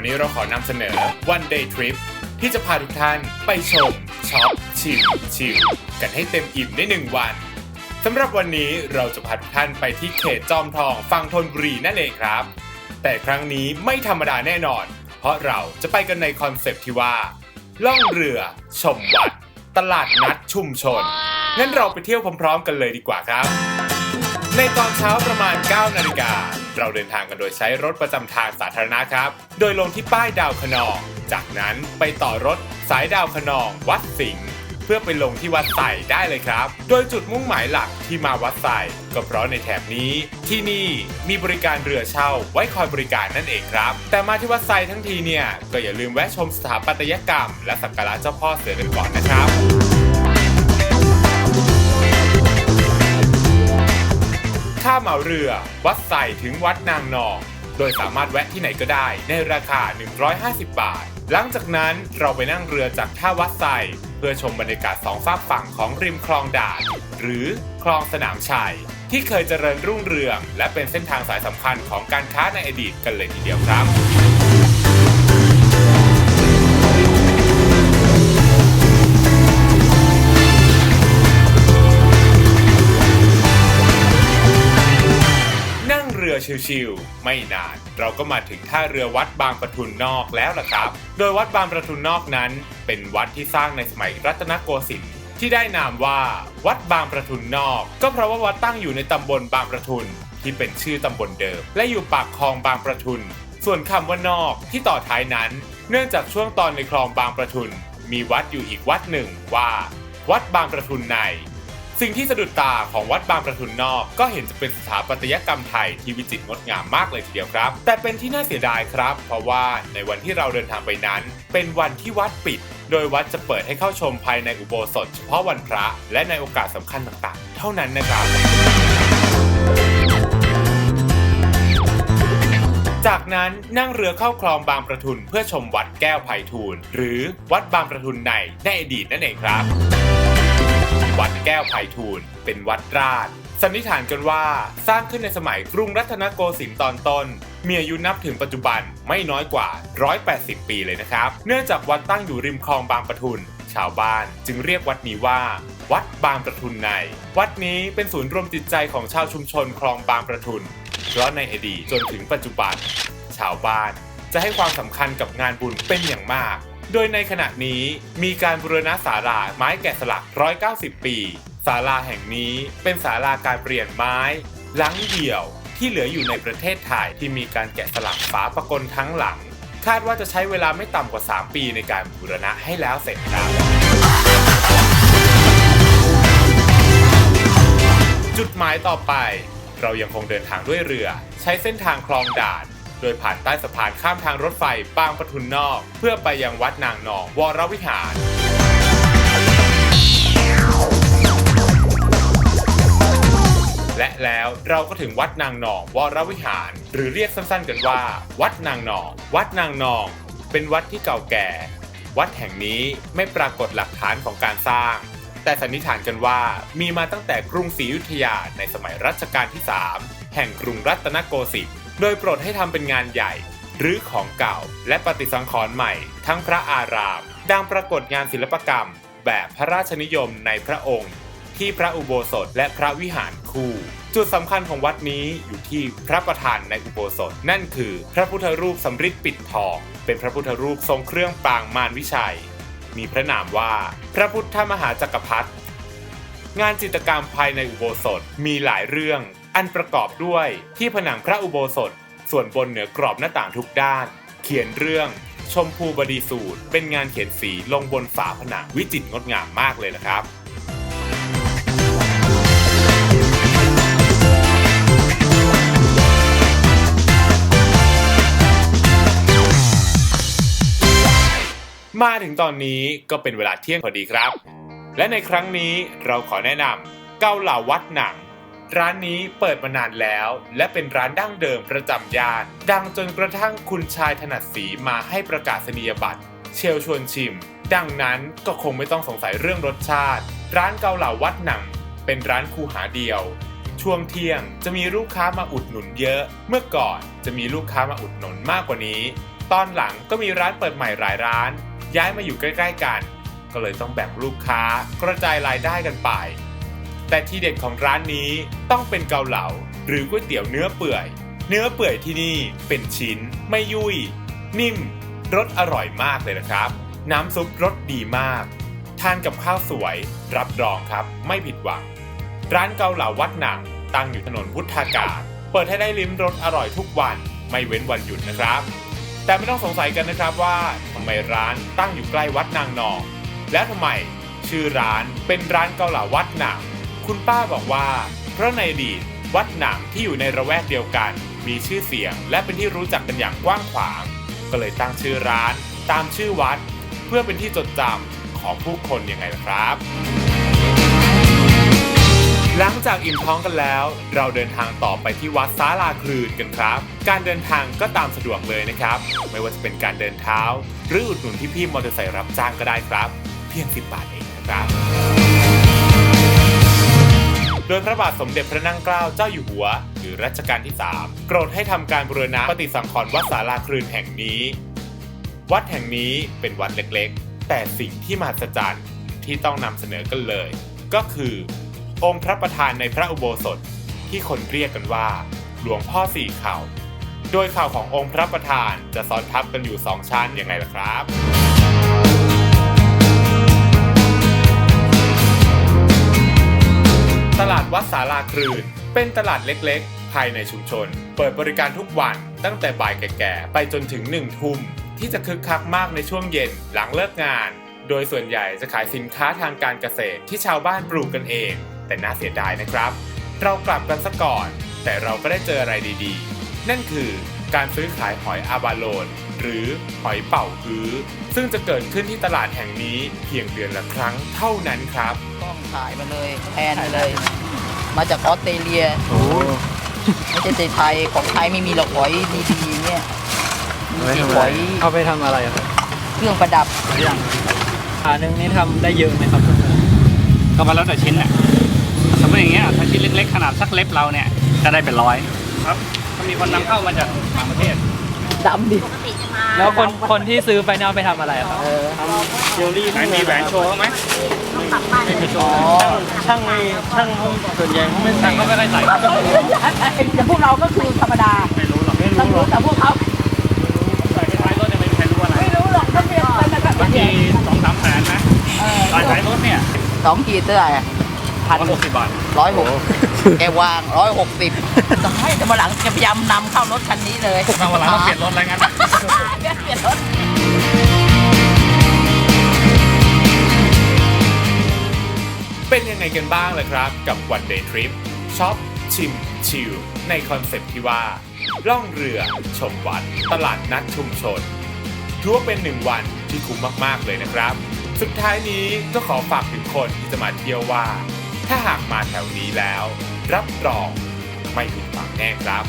วันนี้เราขอนำเสนอ One Day Trip ที่จะพาทุกท่านไปชมช็อปชิมชิลกันให้เต็มอิ่มในหนึ่งวันสำหรับวันนี้เราจะพาทุกท่านไปที่เขตจอมทองฝั่งธนบุรีนั่นเองครับ แต่ครั้งนี้ไม่ธรรมดาแน่นอน เพราะเราจะไปกันในคอนเซปที่ว่า ล่องเรือ ชมวัด ตลาดนัดชุมชนงั้นเราไปเที่ยวพร้อมๆ กันเลยดีกว่าครับ ในตอนเช้าประมาณ 9 นาฬิกา เราเดินทางกันโดยใช้รถประจำทางสาธารณะครับ โดยลงที่ป้ายดาวคะนอง จากนั้นไปต่อรถสายดาวคะนอง วัดสิงห์เพื่อไปลงที่วัดไส่ได้เลยครับ โดยจุดมุ่งหมายหลักที่มาวัดไส่ก็เพราะในแถบนี้ที่นี่มีบริการเรือเช่าไว้คอยบริการนั่นเองครับ แต่มาที่วัดไส่ทั้งทีเนี่ย ก็อย่าลืมแวะชมสถาปัตยกรรม และสักการะเจ้าพ่อเสือกันก่อนนะ เหมาเรือ วัดใส่ถึงวัดนางนอง โดยสามารถแวะที่ไหนก็ได้ในราคา 150 บาท หลังจากนั้นเราไปนั่งเรือจากท่าวัดใส่เพื่อชมบรรยากาศสองฝากฝั่งของริมคลองด่านหรือคลองสนามชัย ที่เคยเจริญรุ่งเรือง และเป็นเส้นทางสายสำคัญของการค้าในอดีตกันเลยทีเดียวครับ ชิวๆไม่นาน เราก็มาถึงท่าเรือวัดบางประทุนนอกแล้วล่ะครับ โดยวัดบางประทุนนอกนั้น เป็นวัดที่สร้างในสมัยรัตนโกสินทร์ที่ได้นามว่า วัดบางประทุนนอก ก็เพราะว่าวัดตั้งอยู่ในตำบลบางประทุน ที่เป็นชื่อตำบลเดิม และอยู่ปากคลองบางประทุน ส่วนคำว่านอกที่ต่อท้ายนั้น เนื่องจากช่วงตอนในคลองบางประทุน มีวัดอยู่อีกวัดหนึ่งว่า วัดบางประทุนใน สิ่งที่สะดุดตาของวัดบางประทุนนอก ก็เห็นจะเป็นสถาปัตยกรรมไทยที่วิจิตรงดงามมากเลยทีเดียวครับ แต่เป็นที่น่าเสียดายครับ เพราะว่าในวันที่เราเดินทางไปนั้น เป็นวันที่วัดปิด โดยวัดจะเปิดให้เข้าชมภายในอุโบสถเฉพาะวันพระ และในโอกาสสำคัญต่างๆ เท่านั้นนะครับจากนั้นนั่งเรือเข้าคลองบางประทุนเพื่อชมวัดแก้วไผ่ทูลหรือวัดบางประทุนในในอดีตนั่นเองครับ วัดแก้วไผ่ทูลเป็นวัดราช สันนิษฐานกันว่าสร้างขึ้นในสมัยกรุงรัตนโกสินทร์ตอนต้น มีอายุนับถึงปัจจุบันไม่น้อยกว่า 180 ปีเลยนะครับ เนื่องจากวัดตั้งอยู่ริมคลองบางประทุน ชาวบ้านจึงเรียกวัดนี้ว่า วัดบางประทุนใน วัดนี้เป็นศูนย์รวมจิตใจของชาวชุมชนคลองบางประทุนเพราะในอดีตจนถึงปัจจุบัน ชาวบ้านจะให้ความสำคัญกับงานบุญเป็นอย่างมาก โดยในขณะนี้มีการบูรณะศาลาไม้แกะสลัก 190 ปี ศาลาแห่งนี้เป็นศาลาการเปลี่ยนไม้หลังเดี่ยวที่เหลืออยู่ในประเทศไทยที่มีการแกะสลักฝาปะกลทั้งหลัง คาดว่าจะใช้เวลาไม่ต่ำกว่า 3 ปีในการบูรณะให้แล้วเสร็จครับจุดหมายต่อไป เรายังคงเดินทางด้วยเรือ ใช้เส้นทางคลองด่าน โดยผ่านใต้สะพานข้ามทางรถไฟบางปทุนนอก เพื่อไปยังวัดนางนองวรวิหาร และแล้วเราก็ถึงวัดนางนองวรวิหาร หรือเรียกสั้นๆกันว่า วัดนางนอง วัดนางนอง เป็นวัดที่เก่าแก่ วัดแห่งนี้ไม่ปรากฏหลักฐานของการสร้าง แต่สันนิษฐานกันว่ามีมาตั้งแต่กรุงศรีอยุธยาในสมัยรัชกาลที่ 3 แห่งกรุงรัตนโกสินทร์โดยโปรดให้ทำเป็นงานใหญ่หรือของเก่า และปฏิสังขรณ์ใหม่ ทั้งพระอาราม ดังปรากฏงานศิลปกรรม แบบพระราชนิยมในพระองค์ ที่พระอุโบสถและพระวิหาร คู่ จุดสำคัญของวัดนี้อยู่ที่พระประธานในอุโบสถ นั่นคือพระพุทธรูปสำริดปิดทอง เป็นพระพุทธรูปทรงเครื่องปางมารวิชัย มีพระนามว่าพระพุทธมหาจักรพรรดิงานจิตรกรรมภายในอุโบสถมีหลายเรื่อง อันประกอบด้วยที่ผนังพระอุโบสถ ส่วนบนเหนือกรอบหน้าต่างทุกด้าน เขียนเรื่องชมพูบดีสูตร เป็นงานเขียนสีลงบนฝาผนังวิจิตรงดงามมากเลยนะครับ มาถึงตอนนี้ก็เป็นเวลาเที่ยงพอดีครับ และในครั้งนี้เราขอแนะนำเกาเหลาวัดหนัง ร้านนี้เปิดมานานแล้ว และเป็นร้านดั้งเดิมประจำย่าน ดังจนกระทั่งคุณชายถนัดสีมาให้ประกาศนียบัตร เชลชวนชิม ดังนั้นก็คงไม่ต้องสงสัยเรื่องรสชาติ ร้านเกาเหลาวัดหนัง เป็นร้านคูหาเดียวช่วงเที่ยงจะมีลูกค้ามาอุดหนุนเยอะ เมื่อก่อนจะมีลูกค้ามาอุดหนุนมากกว่านี้ ตอนหลังก็มีร้านเปิดใหม่หลายร้าน ย้ายมาอยู่ใกล้ๆกัน ก็เลยต้องแบ่งลูกค้ากระจายรายได้กันไป แต่ที่เด็ดของร้านนี้ต้องเป็นเกาเหลาหรือก๋วยเตี๋ยวเนื้อเปื่อย เนื้อเปื่อยที่นี่เป็นชิ้น ไม่ยุ่ย นิ่มรสอร่อยมากเลยนะครับ น้ำซุปรสดีมาก ทานกับข้าวสวย รับรองครับ ไม่ผิดหวัง ร้านเกาเหลาวัดหนังตั้งอยู่ถนนพุทธากาศ เปิดให้ได้ลิ้มรสอร่อยทุกวัน ไม่เว้นวันหยุดนะครับ แต่ไม่ต้องสงสัยกันนะครับว่าทำไมร้านตั้งอยู่ใกล้วัดนางนอง แล้วทำไมชื่อร้านเป็นร้านเกาเหลาวัดหนังคุณป้าบอกว่า เพราะในอดีตวัดหนังที่อยู่ในระแวกเดียวกัน มีชื่อเสียง และเป็นที่รู้จักกันอย่างกว้างขวาง ก็เลยตั้งชื่อร้าน ตามชื่อวัด เพื่อเป็นที่จดจำของผู้คนยังไงล่ะครับ หลังจากอิ่มท้องกันแล้ว เราเดินทางต่อไปที่วัดสาลาคลืนกันครับ การเดินทางก็ตามสะดวกเลยนะครับ ไม่ว่าจะเป็นการเดินเท้า หรืออุดหนุนที่พี่มอเตอร์ไซค์รับจ้างก็ได้ครับ เพียง 10 บาทเองนะครับ โดยพระบาทสมเด็จพระนั่งเกล้าเจ้าอยู่หัว หรือรัชกาลที่ 3โปรดให้ทำการบูรณะปฏิสังขรณ์วัดสาลาคลืนแห่งนี้ วัดแห่งนี้เป็นวัดเล็กๆ แต่สิ่งที่มหัศจรรย์ที่ต้องนำเสนอกันเลย ก็คือ องค์พระประธานในพระอุโบสถที่คนเรียกกันว่า หลวงพ่อสี่เข่าโดยเข่าขององค์พระประธานจะซ้อนทับกันอยู่สองชั้นยังไงล่ะครับ ตลาดวัดสาราครืน เป็นตลาดเล็กๆ ภายในชุมชน เปิดบริการทุกวันตั้งแต่บ่ายแก่ๆ ไปจนถึงหนึ่งทุ่ม ที่จะคึกคักมากในช่วงเย็นหลังเลิกงาน โดยส่วนใหญ่จะขายสินค้าทางการเกษตรที่ชาวบ้านปลูกกันเอง แต่น่าเสียดายนะครับ เรากลับกันซะก่อน แต่เราก็ได้เจออะไรดีๆ นั่นคือการซื้อขายหอยอาบาโลน หรือหอยเป่าฮื้อ ซึ่งจะเกิดขึ้นที่ตลาดแห่งนี้เพียงเดือนละครั้งเท่านั้นครับกล้องถ่ายมาเลยแทนมาเลย มาจากออสเตรเลียไม่ใช่ไทยของไทยไม่มีหรอกหอยดีๆอย่างเนี่ยมีแต่หอยเอาไปทำอะไรอะครับเครื่องประดับอย่างขาหนึ่งนี่ทำได้เยอะไหมครับก็มาแล้วแต่ชิ้นแหละ สมมติอย่างเงี้ยถ้าชิ้นเล็กๆขนาดสักเล็บเราเนี่ยจะได้เป็นร้อยครับก็มีคนนำเข้ามาจากต่างประเทศดำดิแล้วคนคนที่ซื้อไปเนี่ยเอาไปทำอะไรอะครับ เออเจลลี่ไหนมีแหวนโชว์บ้างไหมอ๋อช่างในช่างส่วนใหญ่เขาไม่ช่างก็ไม่ได้ใส่แต่พวกเราก็คือธรรมดาไม่รู้หรอกไม่ต้องรู้หรรู้อกแต่พวกเขาใส่ไปท้ายรถเนี่ยไม่มีใครรู้อะไรไม่รู้หรอกถ้าเปลี่ยนไปมันก็บางเปลี่ทียนสองสามแสนนะเออตายท้ายรถเนี่ยสองขีดเท่าไหร่อะ พันร้อยหกสิบบาทร้อยหกแกวางร้อยหกสิบต้องให้แต่มาหลังจะพยายามนำเข้ารถคันนี้เลยมาวันหลังต้องเปลี่ยนรถอะไรงั้นอะเปลี่ยนรถเป็นยังไงกันบ้างล่ะครับ กับวันเดย์ทริปช็อปชิมชิลในคอนเซปต์ที่ว่า ล่องเรือ ชมวัด ตลาดนัดชุมชนถือว่าเป็นหนึ่งวันที่คุ้มมาก ๆ เลยนะครับ สุดท้ายนี้ก็ขอฝากถึงคนที่จะมาเที่ยวว่า ถ้าหากมาแถวนี้แล้ว รับรองไม่ผิดหวังแน่ครับ